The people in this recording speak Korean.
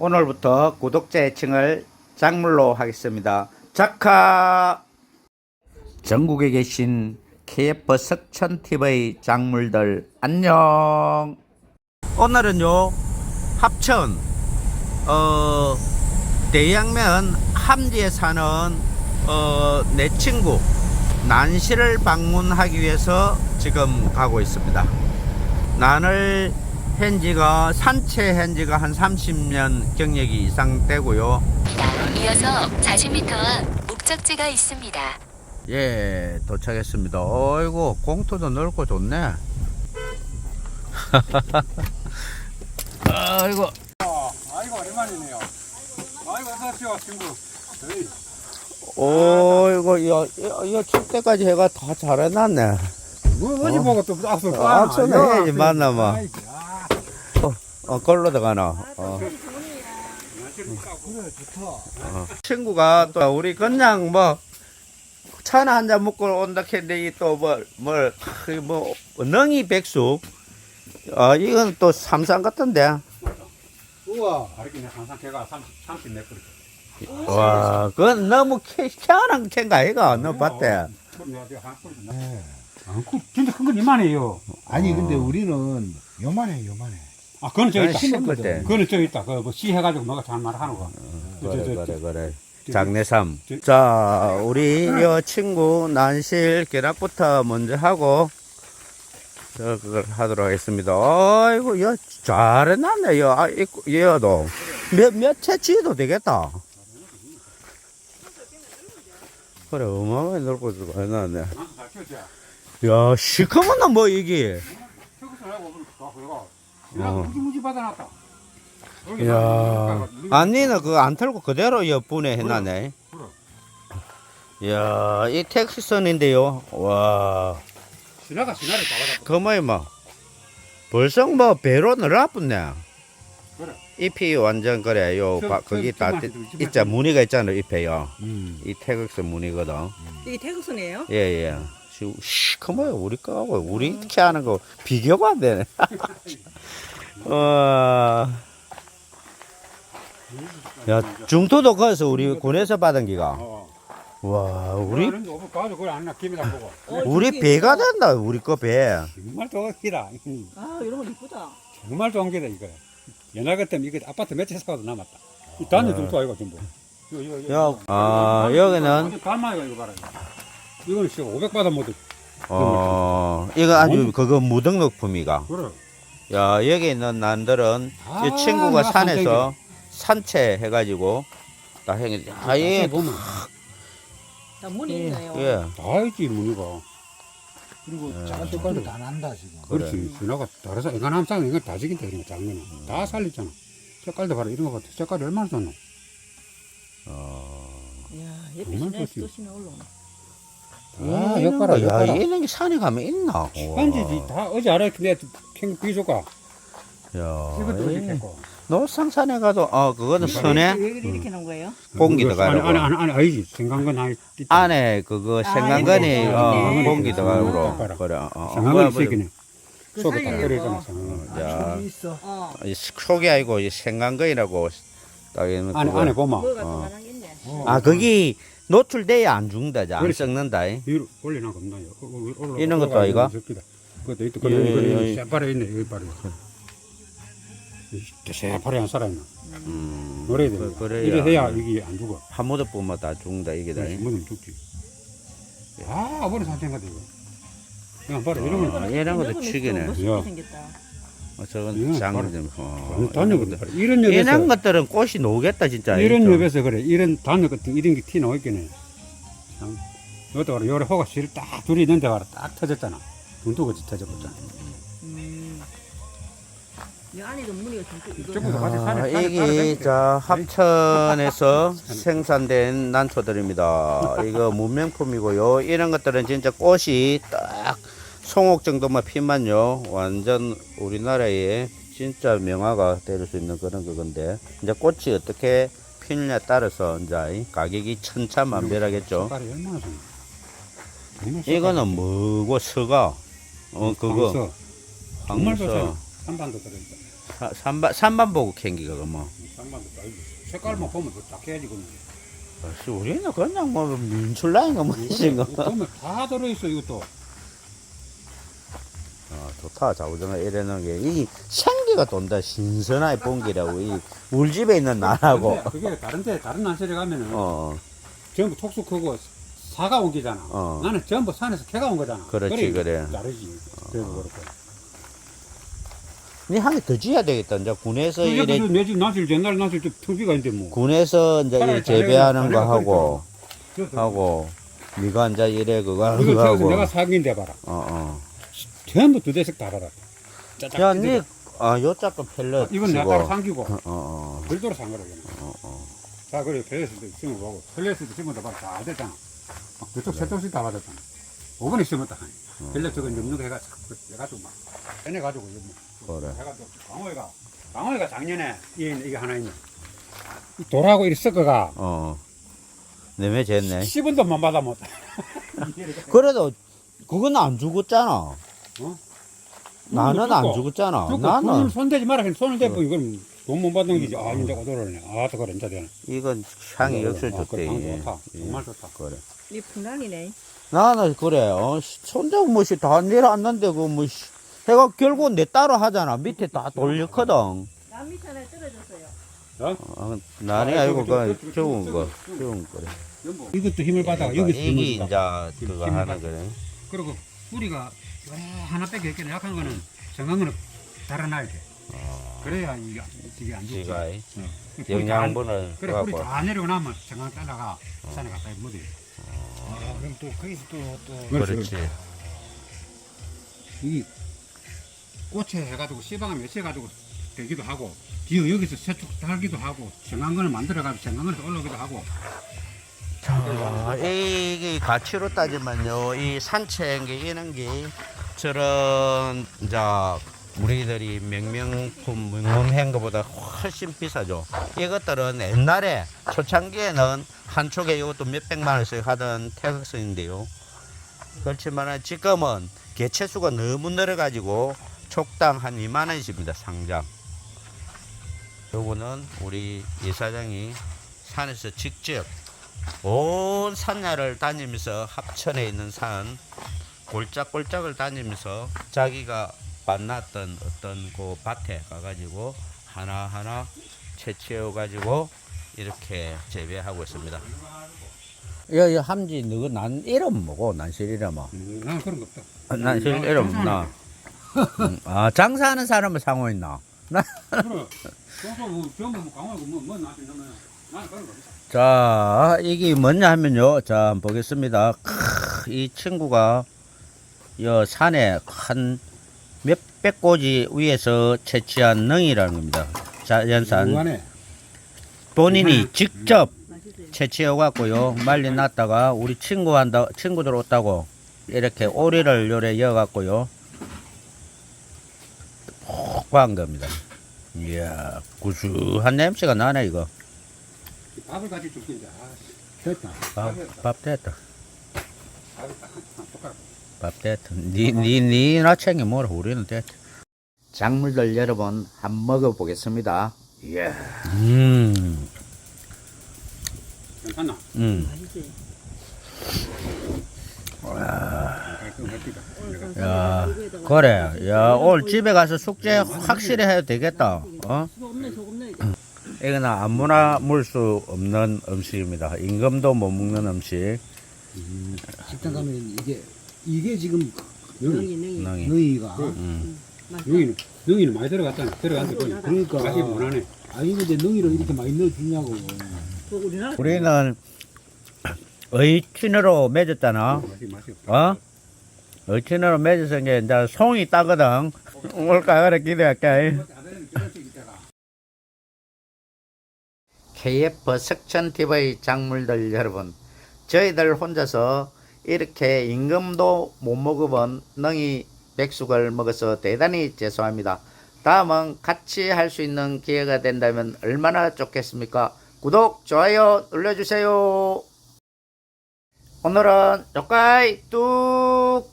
오늘부터 구독자 애칭을 작물로 하겠습니다. 작하 전국에 계신 KF 석천 TV 작물들 안녕. 오늘은요 합천 어 대양면 함지에 사는 어, 내 친구 난시를 방문하기 위해서 지금 가고 있습니다. 난을 현지가 산채 현지가 한 30년 경력이 이상 되고요. 이어서 40m 앞 목적지가 있습니다. 예, 도착했습니다. 어이구, 공터도 넓고 좋네. 아이고, 아이고 오랜만이네요. 아이고 어서 오십시오 친구. 어이구, 야, 야, 야, 출 때까지 해가 다 잘해놨네. 뭐 어디 보고 또 아, 앞서는 해야지, 만나면. 아이고, 아, 어, 걸로 들어가나. 어. 친구가 또 우리 그냥 뭐 차나 한 잔 먹고 온다 했는데 또뭘 뭐, 뭐 능이 백숙 아 이건 또 삼상 같던데 우와. 가르치네 항상 걔가 30 30 몇 그릇. 와 그건 너무 쾌- 희한한 캔가 아이가 너 봤대 네. 안고 진짜 큰 건 이만해요. 아니 근데 우리는 요만해 요만해 아 그건 저기 있다. 심을 때. 그거는 저기 있다. 그뭐씨 해가지고 뭐가 잘 말 하는 거. 그래 저, 저, 그래 그래 저- 장내삼 저- 자 우리 요 친구 난실 계략부터 먼저 하고 저 그걸 하도록 하겠습니다 아이고 야 잘해놨네 야 아, 얘도 몇몇 채취도 되겠다 그래 어마어마하게 넓고 해놨네 아. 야 시커먼 뭐 이게 어. 야 무지무지 받아놨다. 야 아니는 그거 안 털고 그대로 옆분에 해놨네 야, 이 텍스선인데요. 와, 지나가 지나를 잡아다. 그 뭐야 뭐. 벌써 뭐 배로 늘어붙네. 그래. 잎이 완전 그래. 요 저- 바- 저- 거기 다 해도 이쪽만 있자. 무늬가 있잖아 잎에요. 음. 이 태극선 무늬거든. 이게 태국선이에요? 예 예. 시, 씨, 그 뭐야 우리 거하고 우리 이렇게 하는 거 비교가 안 되네. 어. 야 중토도 거기서 우리 군에서 받은 기가. 어. 와 우리 가서 그걸 안 보고. 우리 배가 된다 우리 거 배. 정말 좋은 기다. 아 이런 거 이쁘다. 정말 좋은 기다 이거. 옛날 같으면 이거 아파트 몇 채 사도 남았다. 이 단지 좀 좋아 이거 전부. 이거 이거 이거. 여, 아, 여기는, 갈마 이거 이거 봐라. 이거 는 진짜 500 받아 못. 어, 이거 아주 그거 무등록품이가. 그래. 야, 여기 있는 난들은 아, 이 친구가 나 산에서 산채 해가지고 다 행해. 아, 예, 보면 나 문이 있네요. 예. 다 있지 무늬가. 그리고 네. 작은 색깔도 다 난다 지금 그렇지. 지나가 다르서 인간 함상 이거 다 지긴다 이런 거 작년에. 음. 다 살렸잖아. 색깔도 봐라 이런 거 같아. 색깔이 얼마나 좋노. 어, 이야 정말 예쁘시네. 좋지. 수도시네 올라오네. 아, 이런 역봐라, 거, 야. 이런 게 산에 가면 있나? 한지지 다 어제 알아 근데 캥 비조가 야, 이것도 이 이렇게 했고. 노상산에 가도, 어, 그거는 선에 왜 이렇게 놓은 거예요? 공기 그거 들어가라고. 안에 안에 아니지 생강건 아니. 안에 그거 아, 생강건이, 이렇게. 어, 네. 공기 들어가고. 아. 그래, 어, 생강건 어, 있으니까 그 속에 다 생강건. 야, 있어 어. 이 속이 아니고 이 생강건이라고 딱 이런 안에 그거. 안에 보면 뭐가 어. 있네. 아 거기 노출돼야 안 죽는다 안 그렇지. 썩는다 위로 올려놔 겁나요. 이런 것도 아이가? 그것도. 예, 예, 예. 그래 새파래 있네 여기 봐라. 새파래 한 사람 있나? 음, 노래야 돼. 그- 그래야 이래 해야 이게 안 죽어. 한 모드 보면 다 죽는다 이게 다 뭐좀 죽지. 아 아버지 산책 같아 이거. 그냥 이런 건. 아, 이런 것도 치기네 멋있게 야. 생겼다. 어, 저건 이건 장르 바로- 좀 어, 단역 이런 이런 이런 엽에서 것들은 꽃이 녹겠다 진짜 이런 이거. 엽에서 그래. 이런 단역 같은 이런 게 티 나오겠네. 참. 이것도 봐라. 요래 호가 실을 딱 둘이 있는데 봐라. 딱 터졌잖아. 눈두같이 터져버렸잖아. 음. 이 안에도 무늬가 좀 이거. 조금 같이 아, 이게. 자 합천에서 생산된 난초들입니다. 이거 문명품이고요. 이런 것들은 진짜 꽃이 딱 송옥 정도만 피면요 완전 우리나라의 진짜 명화가 될 수 있는 그런 그건데 이제 꽃이 어떻게 피느냐에 따라서 이제 이 가격이 천차만별하겠죠. 이거는 뭐고 서가 어 그거 황서. 한반도 들어있다. 산반 보고 캔기가 뭐 있고. 색깔만 보면 다 깨지거든. 역시 우리는 그냥 뭐 민출라인가 뭐 이런 거. 보면 다 들어있어 이것도. 어, 좋다 자우정아 이래는 게 이 생기가 돈다 신선하게 본기라고 이 울집에 있는 나라고 근데 그게 다른데 다른 난설에 가면은 어 전부 톡수 크고 사가 온 기잖아. 어. 나는 전부 산에서 개가 온 거잖아. 그렇지, 그래. 다르지. 그래서 그렇고. 니 한 개 더 지어야 되겠다 이제 군에서 이래 무슨 내집 나실 옛날 나실 때 투비가 있는데 뭐. 군에서 이제 이 재배하는 거 하고 하고 네가 이제 이래 그거 하는 이거 거 저기서 하고 내가 사귄데 봐라. 어 어 전부 두 대씩 다 달아. 야니 아, 요 짝은 펠렛 이건 내가 치고. 따로 삼기고 어, 어, 별도로 산 거라. 어, 어. 자, 그래, 펠렛도 심어보고, 펠렛도 심어도 봐, 다 됐잖아. 막 저쪽 세 쪽씩 다 받았잖아. 5번에 심었다. 어. 펠렛 저거 거 해가, 해가지고 막, 빼내가지고, 이거 뭐. 그래. 해가지고, 강호이가, 강호이가 작년에, 이게, 이게 하나 있네. 이 돌하고 이렇게 섞어가, 어. 내매 쟀네. 10원 돈만 받아 못. 그래도 그건 안 죽었잖아. 어? 나는 안 죽었잖아. 죽고, 나는 손을 손대지 마라. 그냥 손을 대고, 이건 돈 못 받는 게지. 아, 이제 오도로네. 아, 또 그래, 이제 되네. 이건 향이 역시 아, 그래, 좋대. 향 이게. 좋다. 예. 정말 좋다. 그래. 이 분란이네. 나는 그래. 어, 손자고 뭐시 다 내려앉는데 그 뭐시 해가 결국 내 따로 하잖아. 밑에 다 돌렸거든. 남 밑에 하나 떨어졌어요. 어, 나는 아, 저거, 그 저거, 좋은 저거, 거, 저거. 좋은 거래. 이것도 힘을 받아. 이거, 여기서 힘을 이제 받아. 그거 힘을 하는 받아. 거래. 그리고 뿌리가 하나밖에 없겠네. 약한 거는 정한 거는 달아놔야 돼. 그래야 이게, 이게 안 죽지. 지가 어. 영양분을 그래, 뿌리 갖고. 다 내리고 나면 정한 잘라가 산에 갔다 묻어. 아, 그럼 또 거기서 또 또 그렇지. 이 꽃에 해가지고 씨방을 맺혀가지고 되기도 하고 뒤에 여기서 세축 달기도 하고 정한 거는 만들어가지고 정한 거에서 올라오기도 하고 자, 이게 가치로 따지면요, 이 산책 이런 게 저런 이제 우리들이 명명품 명품한 것보다 훨씬 비싸죠. 이것들은 옛날에 초창기에는 한 촉에 이것도 몇 백만 원씩 하던 태극성인데요. 그렇지만 지금은 개체수가 너무 늘어가지고 촉당 한 2만 원씩입니다 상장. 요거는 우리 이사장이 산에서 직접 온 산야를 다니면서 합천에 있는 산 골짝골짝을 다니면서 자기가 만났던 어떤 그 밭에 가가지고 하나하나 채취해 가지고 이렇게 재배하고 있습니다. 야, 야, 함지, 너가 난 이름 뭐고, 난실 이름 뭐? 음, 그런 거 없다. 난실 이름 없나? 음, 아, 장사하는 사람을 상호 있나? 나, 뭐뭐 없어. 자, 이게 뭐냐 하면요. 자, 보겠습니다. 크, 이 친구가 여 산에 한 몇백 고지 위에서 채취한 능이라는 겁니다. 자연산. 본인이 직접 맛있어요. 채취해 갖고요. 말리 놨다가 우리 친구 한다 친구들 왔다고 이렇게 오리를 요래 이어 갖고요. 폭한 겁니다. 이야, 구수한 냄새가 나네 이거. 밥을 같이 줄게 이제. 아, 씨. 됐다. 밥, 밥 됐다. 밥 됐다. 니, 니, 니나 챙겨 먹으라. 우리는 됐다. 작물들 여러분, 한 먹어보겠습니다. 이야. 음, 괜찮나? 음. 야, 그래. 야, 오늘 집에 가서 숙제 확실히 해도 되겠다. 어? 이거는 아무나 물 수 없는 음식입니다. 임금도 못 먹는 음식. 식당 가면 이게 이게 지금 능이, 능이. 능이. 너희가 음. 맛있다. 여기는 여기는 많이 들어갔잖아. 들어갔는데 거기 그러니까 맛이 무난해. 아니 근데 능이를 이렇게 많이 넣어주냐고 그 우리나라 우리는 의친으로 맺었잖아. 맛이 맛이 없다. 어? 의친으로 맺어서 이제 이제 송이 따거든. 올까 그래 기대할게. KF 석천 TV 작물들 여러분, 저희들 혼자서 이렇게 임금도 못 먹어본 능이 백숙을 먹어서 대단히 죄송합니다. 다음은 같이 할 수 있는 기회가 된다면 얼마나 좋겠습니까? 구독, 좋아요 눌러주세요. 오늘은 요까이 뚝